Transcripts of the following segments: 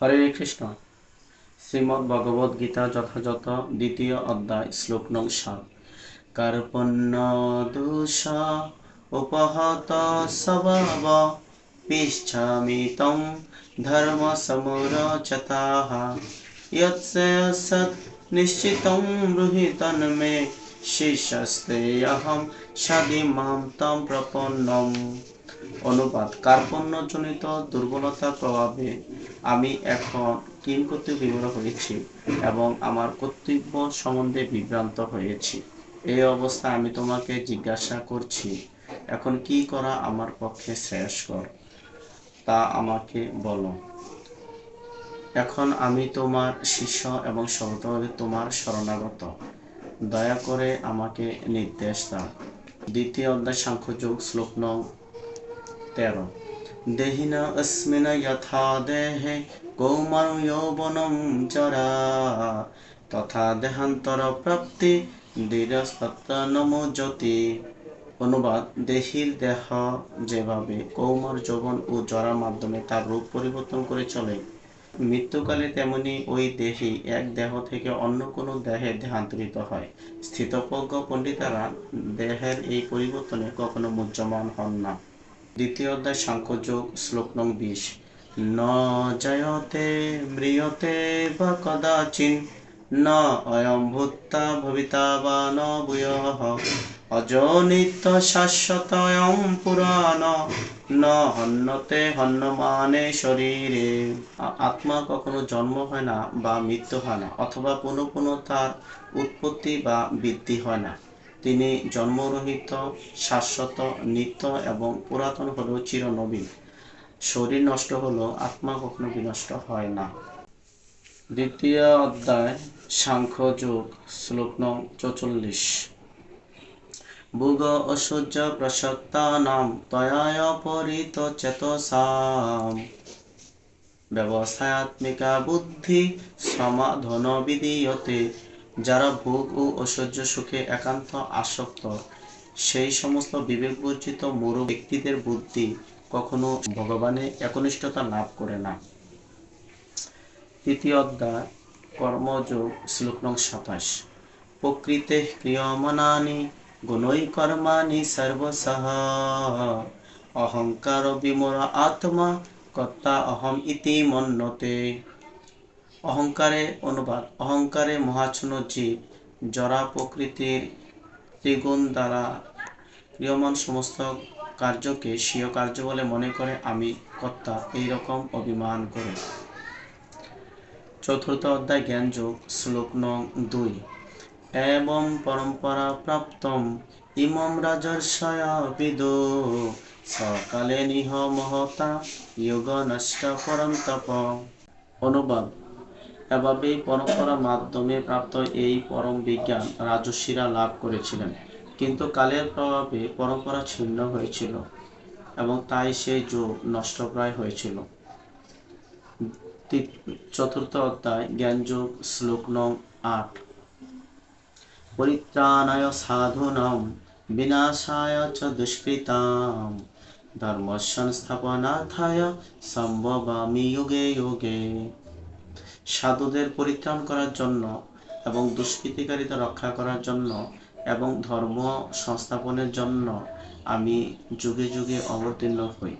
হরে কৃষ্ণ। শ্রীমদ্ ভগবদ গীতা যথাযথ দ্বিতীয় অধ্যায়, শ্লোক নং সাত। কার্পণ্য দোষা উপহত স্বভাব পিছামি তম ধর্ম সমুরচতাহ। ইয়ৎসে সৎ নিশ্চিতম ব্রুহি তন্মে শীর্ষস্তে অহম সাদিমাম তম প্রপন্নম অনুবাদ কার্পণ্যজনিত দুর্বলতার প্রভাবে আমি এখন কিংকর্তৃ বিমূঢ় হয়েছি এবং আমার কর্তব্য সম্বন্ধে বিভ্রান্ত হয়েছি। এই অবস্থায় আমি তোমাকে জিজ্ঞাসা করছি, এখন কি করা আমার পক্ষে শ্রেয়স্কর? তা আমাকে বলো। এখন আমি তোমার শিষ্য এবং সর্বতভাবে তোমার শরণাগত। দয়া করে আমাকে নির্দেশ দাও। দ্বিতীয় অধ্যায় সাংখ্যযোগ, শ্লোক নং তেরো দেহিন অস্মিন যথা দেহে কৌমার যৌবনম জরা তথা দেহান্তর প্রাপ্তি নমো জ্যোতি অনুবাদ দেহির দেহ যেভাবে কৌমার যৌবন ও জরার মাধ্যমে তার রূপ পরিবর্তন করে চলে। মৃত্যুকালে তেমনি ওই দেহি এক দেহ থেকে অন্য কোনো দেহে দেহান্তরিত হয়। স্থিতপ্রজ্ঞ পণ্ডিতারা দেহের এই পরিবর্তনে কখনো মুহ্যমান হন না। দ্বিতীয় অধ্যায় সাংখ্যযোগ শ্লোক নং বিশ। ন জয়তে ম্রিয়তে বা কদাচিন, ন অয়ম ভূত্তা ভবিতা বা ন ভূয়ঃ। অজনিত শাশ্বতয়ম পুরাণ, ন হন্যতে হন্যমানে শরীরে। আ- আত্মার কখনো জন্ম হয় না বা মৃত্যু হয় না, অথবা কোনো কোনো তার উৎপত্তি বা বৃদ্ধি হয় না। তিনি জন্মরহিত, শাশ্বত, নিত্য এবং পুরাতন হলেও চিরনবীন। শরীর নষ্ট হলেও আত্মা কখনো বিনষ্ট হয় না। দ্বিতীয় অধ্যায় সাংখ্য যোগ শ্লোক নং, চৌচল্লিশ। ভোগ অসহ্য প্রসক্তানাম তয়ায় পরিত চেতসাম। ব্যবসায়াত্মিকা বুদ্ধি সমাধান বিধীয়তে যারা ভোগ ও ঐশ্বর্য সুখে একান্ত আসক্ত, সেই সমস্ত বিবেকবর্জিত মূঢ় ব্যক্তিদের বুদ্ধি কখনো ভগবানের একনিষ্ঠতা লাভ করে না। তৃতীয় অধ্যায়, কর্মযোগ, শ্লোক নং সাতাশ। প্রকৃতে ক্রিয়মানানি গুণৈ কর্মাণি সর্বসহ। অহংকার বিমূঢ় আত্মা, কর্তা অহম ইতি মন্যতে। অহংকারে অনুবাদ, অহংকারে মহাচ্ছন্ন জীব, জরা প্রকৃতির ত্রিগুণ দ্বারা ক্রিয়মান সমস্ত কার্যকে স্বীয় কার্য বলে মনে করে আমি কর্তা, এইরকম অভিমান করে। চতুর্থ অধ্যায়, জ্ঞানযোগ, শ্লোক নং দুই। এবং পরম্পরা প্রাপ্তম, ইমম রাজর্ষয় বিদো। সকালে নিহ মহতা, যোগ নষ্ট পরম তপ অনুবাদ এভাবেই পরম্পরার মাধ্যমে প্রাপ্ত এই পরম বিজ্ঞান রাজস্বীরা লাভ করেছিলেন। কিন্তু কালের প্রভাবে পরম্পরা ছিন্ন হয়েছিল এবং তাই সেই যুগ নষ্টপ্রায় হয়েছিল। চতুর্থ অধ্যায়, জ্ঞানযোগ, শ্লোক নং আট। পরিত্রাণায় সাধুনাম, বিনাশায় চ দুষ্কৃতাম। ধর্ম সংস্থাপনাথায় সম্ভবামি যুগে যুগে। সাধুদের পরিত্রাণ করার জন্য এবং দুষ্কৃতিকারীদের রক্ষা করার জন্য এবং ধর্ম সংস্থাপনের জন্য আমি যুগে যুগে অবতীর্ণ হই।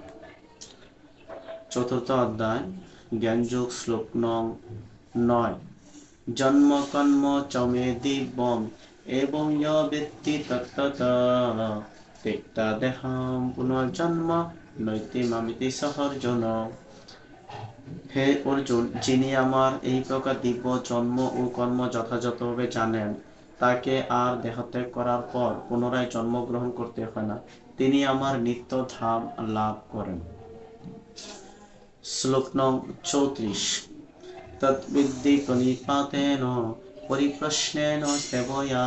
চতুর্থ অধ্যায়, জ্ঞানযোগ, শ্লোক নং নয়। জন্ম, কর্ম, চমে, দিব্যম, এবং ব্যক্তি তত্তত তেক্তা দেহম, পুনর্জন্ম, নৈতিমামিতি সহর্জন। হে অর্জুন, যিনি আমার এই প্রকার দিব্য জন্ম ও কর্ম যথাযথভাবে জানেন, তাকে আর দেহত্যাগ করার পর পুনরায় জন্মগ্রহণ করতে হয় না। তিনি আমার নিত্য ধাম লাভ করেন। শ্লোক নং চৌত্রিশ। তদ্বিদ্ধি প্রণিপাতেন পরিপ্রশ্নেন সেবয়া